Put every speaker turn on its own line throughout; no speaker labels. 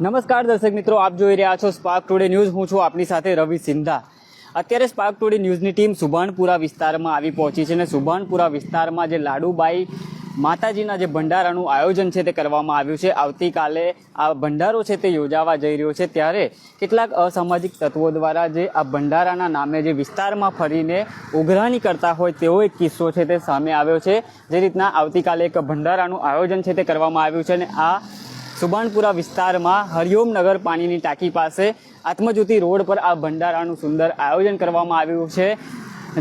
નમસ્કાર દર્શક મિત્રો, આપ જોઈ રહ્યા છો સ્પાર્ક ટુડે ન્યૂઝ હું છું આપની સાથે રવિ સિંધા. અત્યારે સ્પાર્ક ટુડે ન્યૂઝની ટીમ સુભાનપુરા વિસ્તારમાં આવી પહોંચી છે અને સુભાનપુરા વિસ્તારમાં જે લાડુબાઈ માતાજીના જે ભંડારાનું આયોજન છે તે કરવામાં આવ્યું છે. આવતીકાલે આ ભંડારો છે તે યોજાવા જઈ રહ્યો છે. ત્યારે કેટલાક અસામાજિક તત્વો દ્વારા જે આ ભંડારાના નામે જે વિસ્તારમાં ફરીને ઉઘરાણી કરતા હોય તેવો એક કિસ્સો છે તે સામે આવ્યો છે. જે રીતના આવતીકાલે એક ભંડારાનું આયોજન છે તે કરવામાં આવ્યું છે અને આ સુભાનપુરા વિસ્તારમાં હરિઓમ નગર પાણીની ટાંકી પાસે આત્મજ્યોતિ રોડ પર આ ભંડારાનું સુંદર આયોજન કરવામાં આવ્યું છે.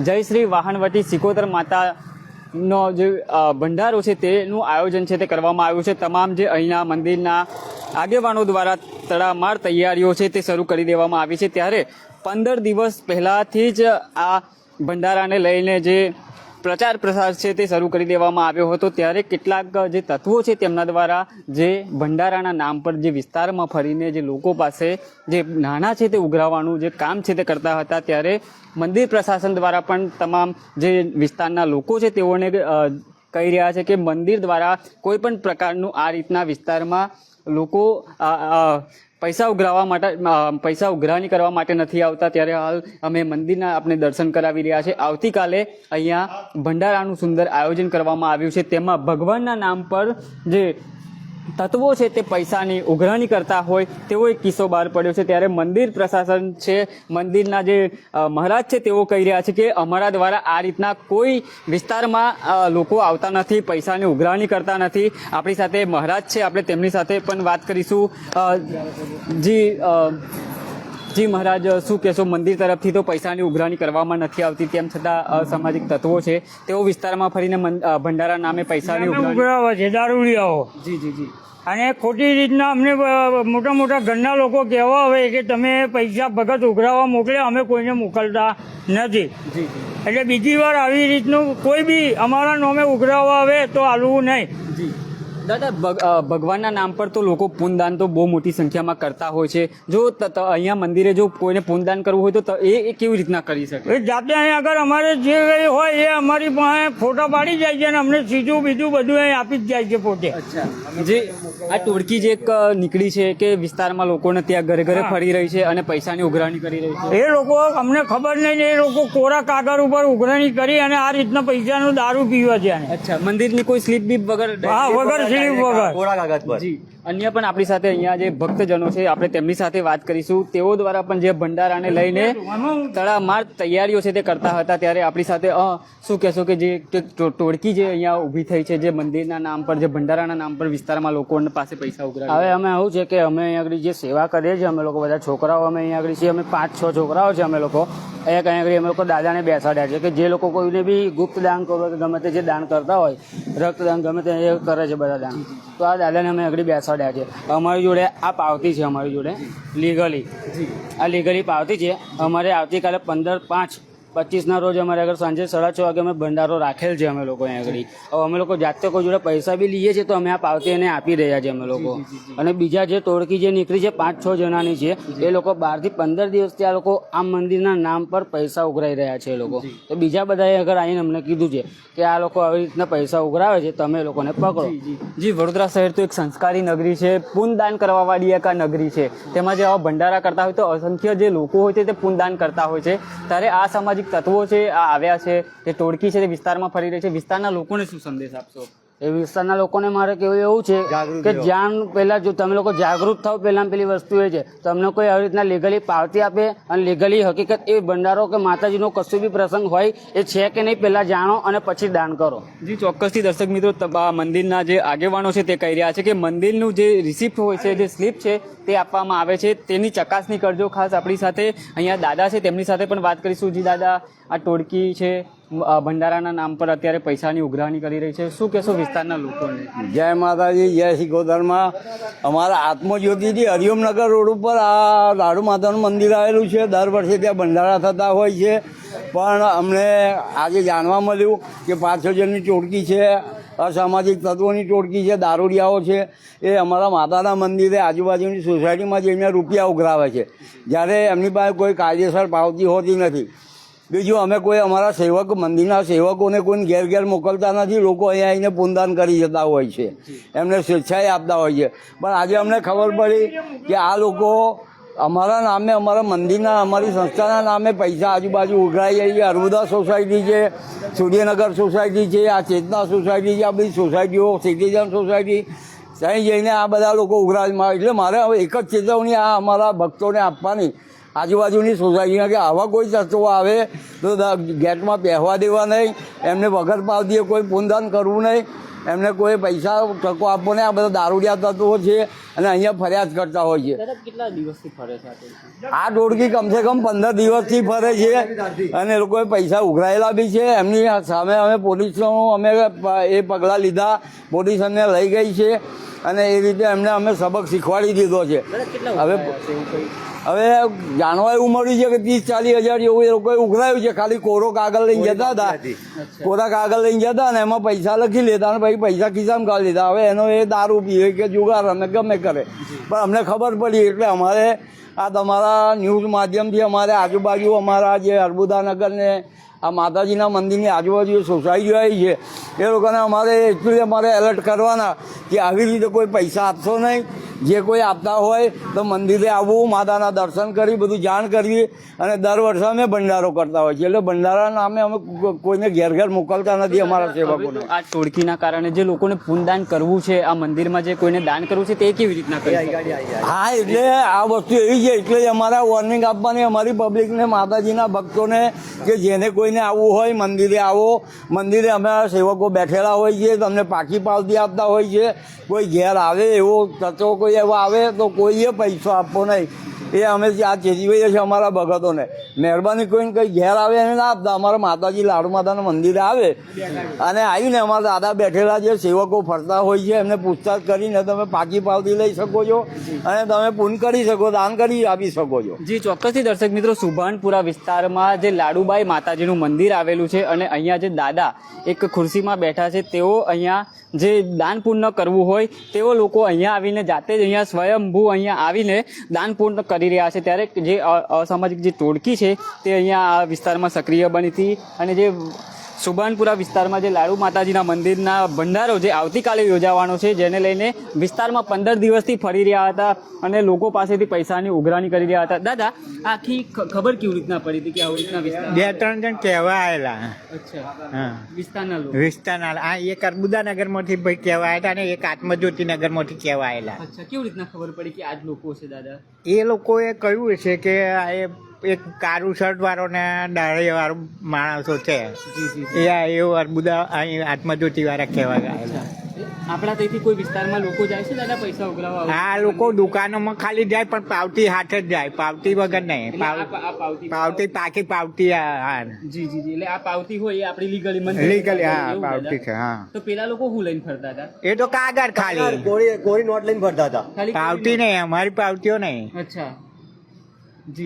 જય શ્રી વાહણવટી સિકોતર માતા નો જે ભંડારો છે તેનું આયોજન છે તે કરવામાં આવ્યું છે. તમામ જે અહીંના મંદિરના આગેવાનો દ્વારા તડામાર તૈયારીઓ છે તે શરૂ કરી દેવામાં આવી છે. ત્યારે પંદર દિવસ પહેલાંથી જ આ ભંડારાને લઈને જે પ્રચાર પ્રસાર છે તે શરૂ કરી દેવામાં આવ્યો હતો ત્યારે કેટલાક જે તત્વો છે તેમના દ્વારા જે ભંડારાના નામ પર જે વિસ્તારમાં ફરીને જે લોકો પાસે જે નાણાં છે તે ઉઘરાવવાનું જે કામ છે તે કરતા હતા ત્યારે મંદિર પ્રશાસન દ્વારા પણ તમામ જે વિસ્તારના લોકો છે તેઓને કહી રહ્યા છે કે મંદિર દ્વારા કોઈ પણ પ્રકારનું આ રીતના વિસ્તારમાં લોકો પૈસા ઉઘરાવવા માટે પૈસા ઉઘરાણી કરવા માટે નથી આવતા. ત્યારે હાલ અમે મંદિરના આપણે દર્શન કરાવી રહ્યા છે. આવતીકાલે અહીંયા ભંડારાનું સુંદર આયોજન કરવામાં આવ્યું છે. તેમાં ભગવાનના નામ પર જે તત્વો છે તે પૈસાની ઉઘરાણી કરતા હોય તેવો એક કિસ્સો બહાર પડ્યો છે. ત્યારે મંદિર પ્રશાસન છે મંદિરના જે મહારાજ છે તેઓ કહી રહ્યા છે કે અમારા દ્વારા આ રીતના કોઈ વિસ્તારમાં લોકો આવતા નથી પૈસાની ઉઘરાણી કરતા નથી. આપણી સાથે મહારાજ છે આપણે તેમની સાથે પણ વાત કરીશું. જી જી મહારાજ શું કહેશો? મંદિર તરફથી તો પૈસાની ઉઘરાણી કરવામાં નથી આવતી તેમ છતાં અસામાજિક તત્વો છે. તેઓ વિસ્તારમાં ફરીને ભંડારા નામે પૈસાની ઉઘરાણી
છે દારૂડિયાઓ.
જી જી જી.
અને ખોટી રીતના અમને મોટા મોટા ઘરના લોકો કહેવા આવે કે તમે પૈસા ભગત ઉઘરાવા મોકલ્યા અમે કોઈને મોકલતા નથી. એટલે બીજી વાર આવી રીતનું કોઈ બી અમારા નામે ઉઘરાવા આવે તો આલવું નહીં.
દાદા ભગવાનના નામ પર તો લોકો પૂનદાન તો બહુ મોટી સંખ્યામાં કરતા હોય છે. જો અહીંયા મંદિરે જો કોઈને પૂનદાન કરવું હોય તો એ કેવી રીતના કરી શકે?
એ જાતે અહીં આગળ અમારે જે હોય એ અમારી પાસે ફોટા પાડી જાય છે અને અમને સીધું બીજું બધું અહીં આપી જ જાય છે પોતે.
જે આ ટોળકી જે એક નીકળી છે કે વિસ્તારમાં લોકોને ત્યાં ઘરે ઘરે ફરી રહી છે અને પૈસાની ઉઘરાણી કરી રહી છે?
એ લોકો અમને ખબર નહીં એ લોકો કોરા કાગળ ઉપર ઉઘરાણી કરી અને આ રીતના પૈસાનું દારૂ પીવા છે.
અચ્છા. મંદિરની કોઈ સ્લીપ બી વગર
હા વગર સ્લીપ વગર
કોરા કાગળ પર.
જી. અન્ય પણ આપણી સાથે અહીંયા જે ભક્તજનો છે, આપણે તેમની સાથે વાત કરીશું. તેઓ દ્વારા પણ જે ભંડારાને લઈને તડામાર તૈયારીઓ છે તે કરતા હતા ત્યારે આપણી સાથે શું કહેશો કે જે ટોળકી જે અહીંયા ઊભી થઈ છે, જે મંદિરના નામ પર, જે ભંડારાના નામ પર વિસ્તારમાં લોકો પાસે પૈસા ઉઘરા
હવે અમે આવું છે કે અમે અહીંયા આગળ જે સેવા કરીએ છીએ, અમે લોકો બધા છોકરાઓ, અમે અહીંયા આગળ છીએ, અમે પાંચ, છ છોકરાઓ છે અમે લોકો. એક અહીંયા અમે લોકો દાદાને બેસાડ્યા છે કે જે લોકો કોઈને બી ગુપ્ત દાન કરો કે ગમે તે જે દાન કરતા હોય, રક્તદાન ગમે તે કરે છે બધા દાન. તો આ દાદાને અમે આગળ બેસાડ્યા છે. અમારી જોડે આ પાવતી છે અમારી જોડે. લીગલી આ લીગલી પાવતી છે. અમારે આવતીકાલે પંદર પાંચ પચીસના રોજ અમારે આગળ સાંજે સાડા છ વાગે અમે ભંડારો રાખેલ છે અમે લોકો અહીંયા આગળ. હવે અમે લોકો જાતે કોઈ જોડે પૈસા બી લઈએ છીએ તો અમે આ પાવતી એને આપી રહ્યા છીએ અમે લોકો. અને બીજા જે ટોળકી જે નીકળી છે પાંચ છ જણાની છે એ લોકો બારથી પંદર દિવસથી આ લોકો આ મંદિરના નામ પર પૈસા ઉઘરાઈ રહ્યા છે એ લોકો. તો બીજા બધાએ આગળ આવીને અમને કીધું છે કે આ લોકો આવી રીતના પૈસા ઉઘરાવે છે તમે એ લોકોને પકડો.
જી વડોદરા શહેર તો એક સંસ્કારી નગરી છે પુનદાન કરવાવાળી એક આ નગરી છે. તેમાં જે આવા ભંડારા કરતા હોય તો અસંખ્ય જે લોકો હોય છે તે પુનદાન કરતા હોય છે. ત્યારે આ સામાજિક તત્વો છે, આ આવ્યા છે, જે ટોળકી છે તે વિસ્તારમાં ફરી રહી છે. વિસ્તારના લોકોને શું સંદેશ આપશો?
એ વિસ્તારના લોકોને મારે કેવું એવું છે કે જાણ પહેલા જો તમે લોકો જાગૃત થાવ પહેલા પેલી વસ્તુ એ છે તમને કોઈ આવી રીતના લીગલી પાવતી આપે અને લીગલી હકીકત એ ભંડારો કે માતાજીનો કશું બી પ્રસંગ હોય એ છે કે નહીં પહેલા જાણો અને પછી દાન કરો.
જી ચોક્કસથી દર્શક મિત્રો મંદિરના જે આગેવાનો છે તે કહી રહ્યા છે કે મંદિરનું જે રિસિપ્ટ હોય છે જે સ્લીપ છે તે આપવામાં આવે છે. તેની ચકાસણી કરજો ખાસ આપણી સાથે. અહીંયા દાદા છે તેમની સાથે પણ વાત કરીશું. જી દાદા આ ટોળકી છે ભંડારાના નામ પર અત્યારે પૈસાની ઉઘરાણી કરી રહી છે. શું કહેશો વિસ્તારના લોકોને?
જય માતાજી, જય સિકોતરમાં અમારા આત્મજ્યોતિથી હરિઓમનગર રોડ ઉપર આ લાડુ માતાનું મંદિર આવેલું છે. દર વર્ષે ત્યાં ભંડારા થતા હોય છે. પણ અમને આજે જાણવા મળ્યું કે પાંચ છ જણની ચોટકી છે, અસામાજિક તત્વોની ટોળકી છે, દારૂડિયાઓ છે. એ અમારા માતાના મંદિરે આજુબાજુની સોસાયટીમાં જઈને રૂપિયા ઉઘરાવે છે. જ્યારે એમની પાસે કોઈ કાયદેસર પાવતી હોતી નથી. બીજું અમે કોઈ અમારા સેવક, મંદિરના સેવકોને કોઈ ઘેર ઘેર મોકલતા નથી. લોકો અહીંયા આવીને પૂનદાન કરી જતા હોય છે. એમને સ્વેચ્છાએ આપતા હોય છે. પણ આજે અમને ખબર પડી કે આ લોકો અમારા નામે, અમારા મંદિરના, અમારી સંસ્થાના નામે પૈસા આજુબાજુ ઉઘરાઈ જાય છે. અર્બુદા સોસાયટી છે, સૂર્યનગર સોસાયટી છે, આ ચેતના સોસાયટી છે, આ બધી સોસાયટીઓ, સિટીઝન સોસાયટી, ત્યાં જઈને આ બધા લોકો ઉઘરાજમાં એટલે મારે હવે એક જ ચેતવણી આ અમારા ભક્તોને આપવાની. આજુબાજુની સોસાયટીના કે આવા કોઈ તત્વો આવે તો ગેટમાં પહેવા દેવા નહીં એમને વગર પાવતીએ કોઈ પૂનદાન કરવું નહીં એમને કોઈ પૈસા ટકો આપવો નહીં. આ બધા દારૂડિયા તત્વો છે અને અહીંયા ફરિયાદ કરતા હોય છે.
કેટલા દિવસથી ફરે છે આ ટોળકી?
કમસે કમ પંદર દિવસથી ફરે છે અને એ લોકોએ પૈસા ઉઘરાયેલા બી છે. એમની સામે અમે પોલીસનો અમે એ પગલાં લીધા. પોલીસ અમને લઈ ગઈ છે. અને એ રીતે એમને અમે સબક શીખવાડી દીધો છે. હવે? હવે જાણવા એવું મળ્યું છે કે ત્રીસ ચાલીસ હજાર જેવું એ લોકોએ ઉઘરાયું છે. ખાલી કોરો કાગળ લઈને જતા હતા. કોરા કાગળ લઈને જતા અને એમાં પૈસા લખી લેતા અને પછી પૈસા ખિસ્સામાં કાઢી લીધા. હવે એનો એ દારૂ પીએ કે જુગાર અમે ગમે કરે. પણ અમને ખબર પડી એટલે અમારે આ તમારા ન્યૂઝ માધ્યમથી અમારે આજુબાજુ અમારા જે અર્બુદાનગર ને આ માતાજીના મંદિરની આજુબાજુ સોસાયટીઓ આવી છે. એ લોકોને અમારે એટલું અમારે એલર્ટ કરવાના કે આવી રીતે કોઈ પૈસા આપશો નહીં. જે કોઈ આપતા હોય તો મંદિરે આવવું માતાના દર્શન કરી બધું જાણ કરવી અને દર વર્ષે અમે ભંડારો કરતા હોય છે એટલે ભંડારા નામે અમે કોઈને ઘેર ઘેર મોકલતા નથી અમારા સેવકોને.
આ ટોળકીના કારણે જે લોકોને પૂનદાન કરવું છે આ મંદિરમાં જે કોઈને દાન કરવું છે તે કેવી રીતના કરી
હા એટલે આ વસ્તુ એવી છે એટલે અમારા વોર્નિંગ આપવાની અમારી પબ્લિકને માતાજીના ભક્તોને કે જેને કોઈને આવવું હોય મંદિરે આવો. મંદિરે અમારા સેવકો બેઠેલા હોય છે તમને પાકી પાવતી આપતા હોય છે કોઈ ઘેર આવે એવો તત્વો કોઈ એવો આવે તો કોઈએ પૈસો આપવો નહીં. એ અમે આ ચેતવીએ છીએ અમારા ભગતોને. મહેરબાની કોઈને કંઈ ઘેર આવે એને ના આપતા. અમારા માતાજી લાડુ માતાના મંદિરે આવે. અને આવીને અમારા દાદા બેઠેલા જે સેવકો ફરતા હોય છે, એમને પૂછતાછ કરીને તમે પાકી પાવતી લઈ શકો છો અને તમે પૂન કરી શકો, દાન કરી આપી શકો છો.
જી, ચોક્કસથી દર્શક મિત્રો, સુભાનપુરા વિસ્તારમાં જે લાડુબાઈ માતાજીનું મંદિર આવેલું છે અને અહીંયા જે દાદા એક ખુરશીમાં બેઠા છે, તેઓ અહીંયા જે દાન પૂર્ણ કરવું હોય, તેઓ લોકો અહીંયા આવીને જાતે જ અહીંયા સ્વયંભૂ અહીંયા આવીને દાન પૂર્ણ કરી રહ્યા છે. ત્યારે જે અસામાજિક જે ટોળકી છે, તે અહીંયા આ વિસ્તારમાં સક્રિય બની હતી અને જે સુભાનપુરા વિસ્તારમાં જે લાડુ માતાજીના મંદિરના ભંડારો જે આવતીકાલે યોજાવાનો છે જેને લઈને વિસ્તારમાં પંદર દિવસથી ફરી રહ્યા હતા અને લોકો પાસેથી પૈસાની ઉઘરાણી કરી રહ્યા હતા. દાદા આખી ખબર કેવી રીતના પડી હતી કે આવી રીતના
બે ત્રણ જણ કહેવા આવેલા.
અચ્છા. વિસ્તારના
આ એક અર્બુદાનગરમાંથી ભાઈ કહેવા આવ્યા અને એક આત્મજ્યોતિનગરમાંથી કહેવા આવેલા
અચ્છા કેવી રીતના ખબર પડી કે આજ લોકો છે દાદા?
એ લોકોએ કહ્યું છે કે આ એ એક કાળુ શર્ટ વાળો ને દાઢી વાળો માણસો છે.
જી જી જી.
એ એવું અર્બુદા અહીં આત્મજ્યોતિ વાળા કહેવા આવેલા
આપણા ત્યાંથી કોઈ વિસ્તારમાં લોકો જાય છે દાદા પૈસા ઉઘરાવા
હા લોકો દુકાનોમાં ખાલી જાય પણ પાવતી હાથે જ જાય. પાવતી વગર નહીં.
પાવતી
પાવતી પાકી પાવતી હા
જી જી જી. એટલે આ પાવતી હોય એ આપણી લીગલી
લીગલી હા પાવતી છે હા.
તો પેલા લોકો હું લઈને ફરતા હતા?
એ તો કાગળ ખાલી.
કોરી કોરી નોટ લઈને ફરતા હતા.
પાવતી નહીં અમારી પાવતીઓ નહીં.
અચ્છા.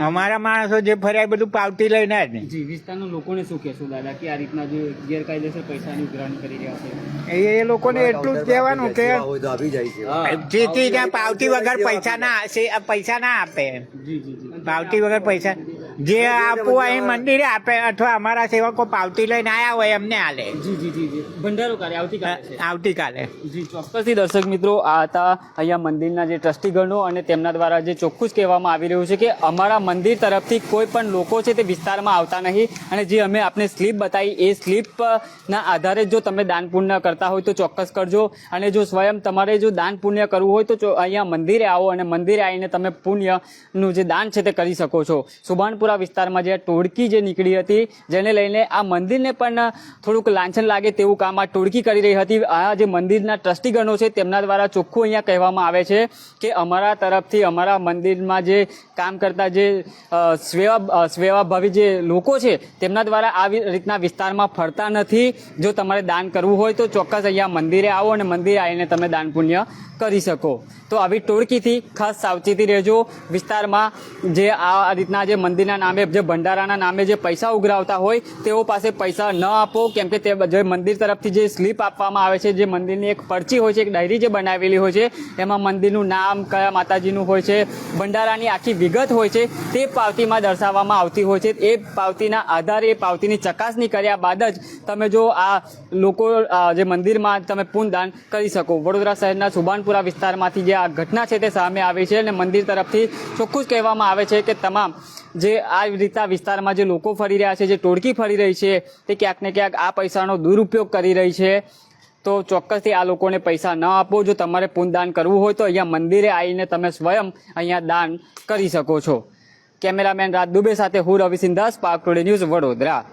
અમારા માણસો જે ફર્યા એ બધું પાવતી લઈને જ
જી વિસ્તારના લોકોને શું કહેશો દાદા કે આ રીતના જે ગેરકાયદેસર પૈસાની ઉઘરાણી કરી રહ્યા છે?
એ લોકોને એટલું જ કહેવાનું કે જેથી ત્યાં પાવતી વગર પૈસા ના પૈસા ના આપે.
જી જી જી.
પાવતી વગર પૈસા જે આપવું હોય મંદિરે આપે અથવા અમારા સેવકો પાવતી લઈને આવ્યા હોય એમને હાલે.
જી જી જી જી. ભંડારો કાર્ય આવતીકાલે
આવતીકાલે.
જી ચોક્કસથી દર્શક મિત્રો આ હતા અહીંયા મંદિરના જે ટ્રસ્ટીગણો અને તેમના દ્વારા જે ચોખ્ખું જ કહેવામાં આવી રહ્યું છે કે અમારા મંદિર તરફથી કોઈ પણ લોકો છે તે વિસ્તારમાં આવતા નહીં. અને જે અમે આપને સ્લીપ બતાવી એ સ્લીપના આધારે જો તમે દાન પુણ્ય કરતા હોય તો ચોક્કસ કરજો. અને જો સ્વયં તમારે જો દાન પુણ્ય કરવું હોય તો અહીંયા મંદિરે આવો અને મંદિરે આવીને તમે પુણ્યનું જે દાન છે તે કરી શકો છો. સુભાનપુરા વિસ્તારમાં જે ટોળકી જે નીકળી હતી, જેને લઈને આ મંદિરને પણ થોડુંક લાંછન લાગે તેવું કામ આ ટોળકી કરી રહી હતી. આ જે મંદિરના ટ્રસ્ટીગણો છે, તેમના દ્વારા ચોખ્ખું અહીંયા કહેવામાં આવે છે કે અમારા તરફથી અમારા મંદિરમાં જે કામ કરતા જે સ્વેવા સ્વેવાભાવી જે લોકો છે, તેમના દ્વારા આવી રીતના વિસ્તારમાં ફરતા નથી. જો તમારે દાન કરવું હોય તો ચોક્કસ અહીંયા મંદિરે આવો અને મંદિરે આવીને તમે દાન પુણ્ય કરી શકો. તો આવી ટોળકીથી ખાસ સાવચેતી રહેજો. વિસ્તારમાં જે આ રીતના જે મંદિરના નામે, જે ભંડારાના નામે જે પૈસા ઉઘરાવતા હોય, તેઓ પાસે પૈસા ન આપો, કેમ કે તે જે મંદિર તરફથી જે સ્લીપ આપવામાં આવે છે, જે મંદિરની એક પરચી હોય છે, એક ડાયરી જે બનાવેલી હોય છે, એમાં મંદિરનું નામ, કયા માતાજીનું હોય છે, ભંડારાની આખી વિગત હોય છે, તે પાવતીમાં દર્શાવવામાં આવતી હોય છે. એ પાવતીના આધારે, એ પાવતીની ચકાસણી કર્યા બાદ જ તમે જો આ લોકો જે મંદિરમાં તમે પૂનદાન કરી શકો. વડોદરા શહેરના સુભાનપુરા વિસ્તારમાંથી જે આ ઘટના છે તે સામે આવી છે અને મંદિર તરફથી ચોખ્ખું કહેવામાં આવે છે કે તમામ જે આ રીતના વિસ્તારમાં જે લોકો ફરી રહ્યા છે, જે ટોળકી ફરી રહી છે, તે ક્યાંક ને ક્યાંક આ પૈસાનો દુરુપયોગ કરી રહી છે. તો ચોક્કસથી આ લોકોને પૈસા ન આપો. જો તમારે પુનદાન કરવું હોય તો અહીંયા મંદિરે આવીને તમે સ્વયં અહીંયા દાન કરી શકો છો. કેમેરામેન રાજ દુબે સાથે હું રવિ દાસ પાક ટુડે ન્યૂઝ વડોદરા.